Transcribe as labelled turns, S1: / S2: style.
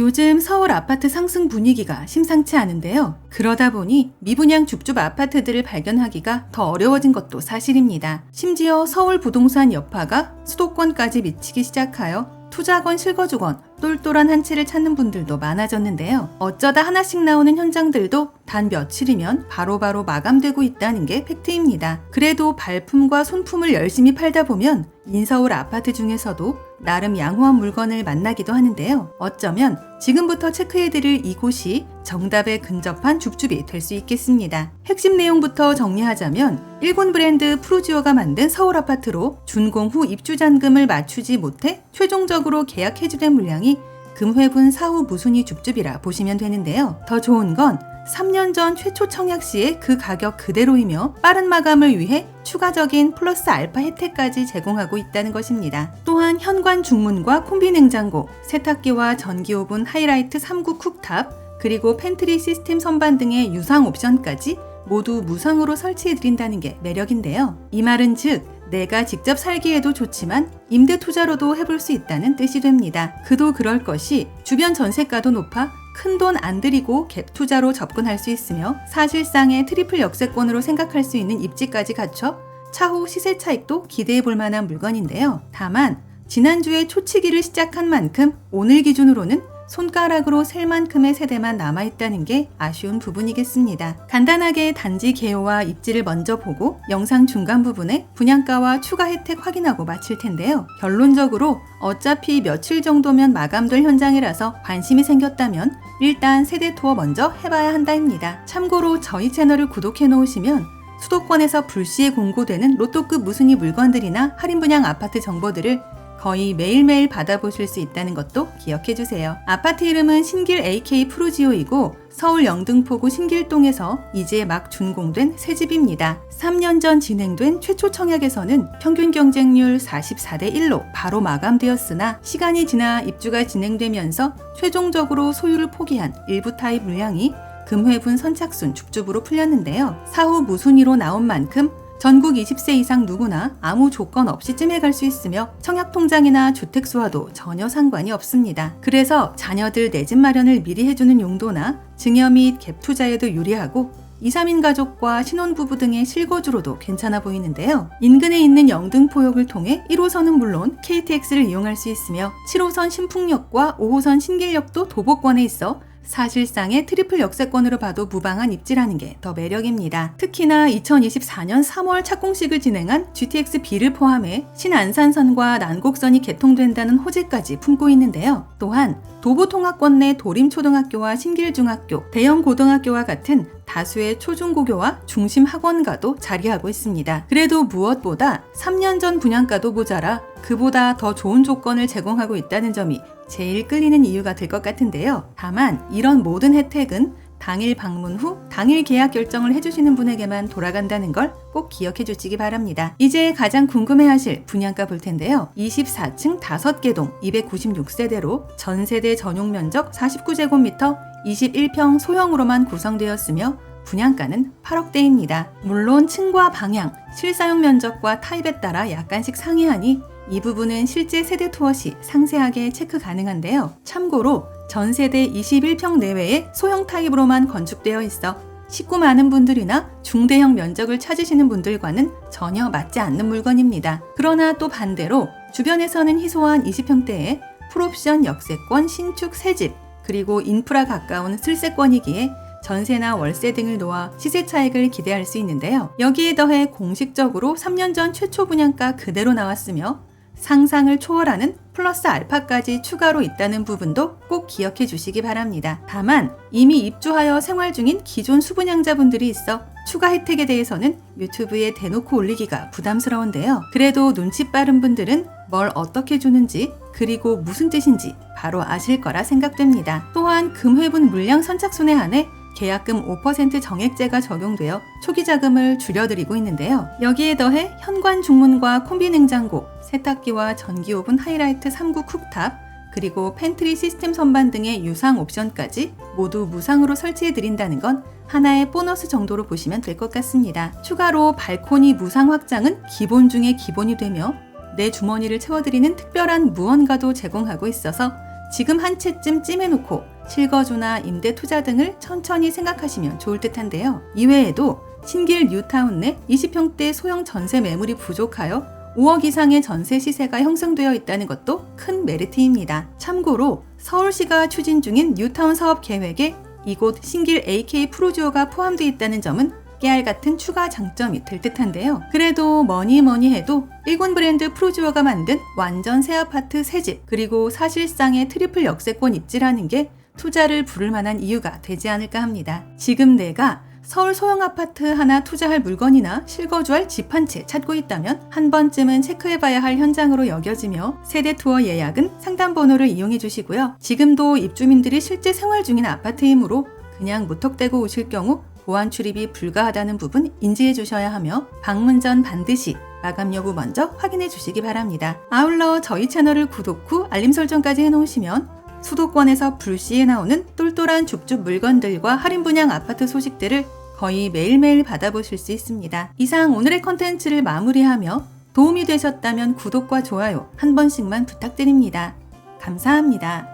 S1: 요즘 서울 아파트 상승 분위기가 심상치 않은데요. 그러다 보니 미분양 줍줍 아파트들을 발견하기가 더 어려워진 것도 사실입니다. 심지어 서울 부동산 여파가 수도권까지 미치기 시작하여 투자건 실거주건 똘똘한 한 채를 찾는 분들도 많아졌는데요. 어쩌다 하나씩 나오는 현장들도 단 며칠이면 바로 바로 마감되고 있다는 게 팩트입니다. 그래도 발품과 손품을 열심히 팔다 보면 인서울 아파트 중에서도 나름 양호한 물건을 만나기도 하는데요. 어쩌면 지금부터 체크해드릴 이곳이 정답에 근접한 줍줍이 될 수 있겠습니다. 핵심 내용부터 정리하자면 일본 브랜드 프루지오가 만든 서울 아파트로 준공 후 입주 잔금을 맞추지 못해 최종적으로 계약 해주된 물량이 금회분 사후 무순위 줍줍이라 보시면 되는데요. 더 좋은 건 3년 전 최초 청약 시에 그 가격 그대로이며 빠른 마감을 위해 추가적인 플러스 알파 혜택까지 제공하고 있다는 것입니다. 또한 현관 중문과 콤비 냉장고, 세탁기와 전기 오븐 하이라이트 3구 쿡탑, 그리고 팬트리 시스템 선반 등의 유상 옵션까지 모두 무상으로 설치해 드린다는 게 매력인데요. 이 말은 즉 내가 직접 살기에도 좋지만 임대 투자로도 해볼 수 있다는 뜻이 됩니다. 그도 그럴 것이 주변 전세가도 높아 큰 돈 안 들이고 갭 투자로 접근할 수 있으며 사실상의 트리플 역세권으로 생각할 수 있는 입지까지 갖춰 차후 시세 차익도 기대해 볼 만한 물건인데요. 다만 지난주에 초치기를 시작한 만큼 오늘 기준으로는 손가락으로 셀 만큼의 세대만 남아있다는 게 아쉬운 부분이겠습니다. 간단하게 단지 개요와 입지를 먼저 보고 영상 중간 부분에 분양가와 추가 혜택 확인하고 마칠 텐데요. 결론적으로 어차피 며칠 정도면 마감될 현장이라서 관심이 생겼다면 일단 세대 투어 먼저 해봐야 한다입니다. 참고로 저희 채널을 구독해 놓으시면 수도권에서 불시에 공고되는 로또급 무순위 물건들이나 할인 분양 아파트 정보들을 거의 매일매일 받아보실 수 있다는 것도 기억해 주세요. 아파트 이름은 신길 AK 프로지오이고 서울 영등포구 신길동에서 이제 막 준공된 새 집입니다. 3년 전 진행된 최초 청약에서는 평균 경쟁률 44대 1로 바로 마감되었으나 시간이 지나 입주가 진행되면서 최종적으로 소유를 포기한 일부 타입 물량이 금회분 선착순 줍줍으로 풀렸는데요. 사후 무순위로 나온 만큼 전국 20세 이상 누구나 아무 조건 없이 찜해 갈 수 있으며 청약통장이나 주택수와도 전혀 상관이 없습니다. 그래서 자녀들 내 집 마련을 미리 해주는 용도나 증여 및 갭 투자에도 유리하고 2, 3인 가족과 신혼부부 등의 실거주로도 괜찮아 보이는데요. 인근에 있는 영등포역을 통해 1호선은 물론 KTX를 이용할 수 있으며 7호선 신풍역과 5호선 신길역도 도보권에 있어 사실상의 트리플 역세권으로 봐도 무방한 입지라는 게 더 매력입니다. 특히나 2024년 3월 착공식을 진행한 GTX B를 포함해 신안산선과 난곡선이 개통된다는 호재까지 품고 있는데요. 또한 도보통합권 내 도림초등학교와 신길중학교, 대형고등학교와 같은 다수의 초중고교와 중심 학원가도 자리하고 있습니다. 그래도 무엇보다 3년 전 분양가도 모자라 그보다 더 좋은 조건을 제공하고 있다는 점이 제일 끌리는 이유가 될 것 같은데요. 다만 이런 모든 혜택은 당일 방문 후 당일 계약 결정을 해주시는 분에게만 돌아간다는 걸 꼭 기억해 주시기 바랍니다. 이제 가장 궁금해하실 분양가 볼 텐데요. 24층 5개 동 296세대로 전세대 전용 면적 49제곱미터 21평 소형으로만 구성되었으며 분양가는 8억대입니다. 물론 층과 방향, 실사용 면적과 타입에 따라 약간씩 상이하니 이 부분은 실제 세대 투어 시 상세하게 체크 가능한데요. 참고로 전 세대 21평 내외의 소형 타입으로만 건축되어 있어 식구 많은 분들이나 중대형 면적을 찾으시는 분들과는 전혀 맞지 않는 물건입니다. 그러나 또 반대로 주변에서는 희소한 20평대에 풀옵션 역세권 신축 새집 그리고 인프라 가까운 슬세권이기에 전세나 월세 등을 놓아 시세 차익을 기대할 수 있는데요. 여기에 더해 공식적으로 3년 전 최초 분양가 그대로 나왔으며 상상을 초월하는 플러스 알파까지 추가로 있다는 부분도 꼭 기억해 주시기 바랍니다. 다만 이미 입주하여 생활 중인 기존 수분양자분들이 있어 추가 혜택에 대해서는 유튜브에 대놓고 올리기가 부담스러운데요. 그래도 눈치 빠른 분들은 뭘 어떻게 주는지 그리고 무슨 뜻인지 바로 아실 거라 생각됩니다. 또한 금회분 물량 선착순에 한해 계약금 5% 정액제가 적용되어 초기 자금을 줄여드리고 있는데요. 여기에 더해 현관 중문과 콤비 냉장고, 세탁기와 전기 오븐 하이라이트 3구 쿡탑, 그리고 팬트리 시스템 선반 등의 유상 옵션까지 모두 무상으로 설치해 드린다는 건 하나의 보너스 정도로 보시면 될 것 같습니다. 추가로 발코니 무상 확장은 기본 중에 기본이 되며 내 주머니를 채워드리는 특별한 무언가도 제공하고 있어서 지금 한 채쯤 찜해놓고 실거주나 임대 투자 등을 천천히 생각하시면 좋을 듯한데요. 이외에도 신길 뉴타운 내 20평대 소형 전세 매물이 부족하여 5억 이상의 전세 시세가 형성되어 있다는 것도 큰 메리트입니다. 참고로 서울시가 추진 중인 뉴타운 사업 계획에 이곳 신길 AK 프로지오가 포함되어 있다는 점은 깨알 같은 추가 장점이 될 듯한데요. 그래도 뭐니 뭐니 해도 일본 브랜드 프로지오가 만든 완전 새 아파트 새 집, 그리고 사실상의 트리플 역세권 입지라는 게 투자를 부를 만한 이유가 되지 않을까 합니다. 지금 내가 서울 소형 아파트 하나 투자할 물건이나 실거주할 집 한 채 찾고 있다면 한 번쯤은 체크해봐야 할 현장으로 여겨지며 세대 투어 예약은 상담 번호를 이용해 주시고요. 지금도 입주민들이 실제 생활 중인 아파트이므로 그냥 무턱대고 오실 경우 보안 출입이 불가하다는 부분 인지해 주셔야 하며 방문 전 반드시 마감 여부 먼저 확인해 주시기 바랍니다. 아울러 저희 채널을 구독 후 알림 설정까지 해놓으시면 수도권에서 불시에 나오는 똘똘한 줍줍 물건들과 할인 분양 아파트 소식들을 거의 매일매일 받아보실 수 있습니다. 이상 오늘의 컨텐츠를 마무리하며 도움이 되셨다면 구독과 좋아요 한 번씩만 부탁드립니다. 감사합니다.